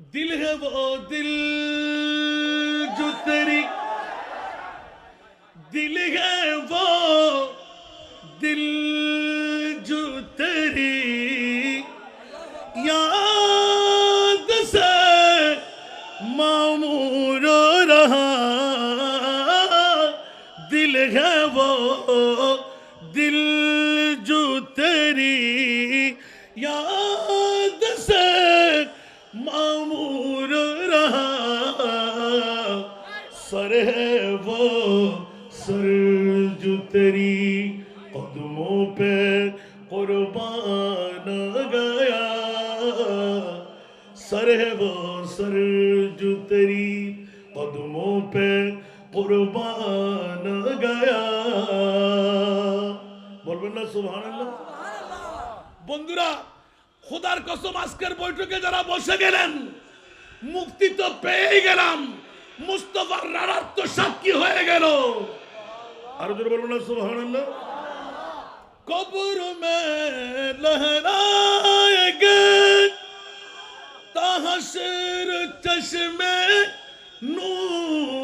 دل ہے وہ دل جو تری دل ہے وہ دل جو تری یاد سے معمور رہا دل ہے وہ دل جو تری یاد سے معمور sir है वो sir जो तेरी कदमों पे कुर्बान गया सर है वो सर जो तेरी कदमों पे कुर्बान गया বলবেন না সুবহানাল্লাহ বন্ধুরা খোদার কসম আজকের বৈঠকে যারা বসে গেলেন মুক্তি তো পেয়ে গেলাম মুস্তফার রানার সাক্ষী হয়ে গেল। আরও জোর বলব না সুবহান কবর মে লহরায়েগে, তাহাসির চশমে নূর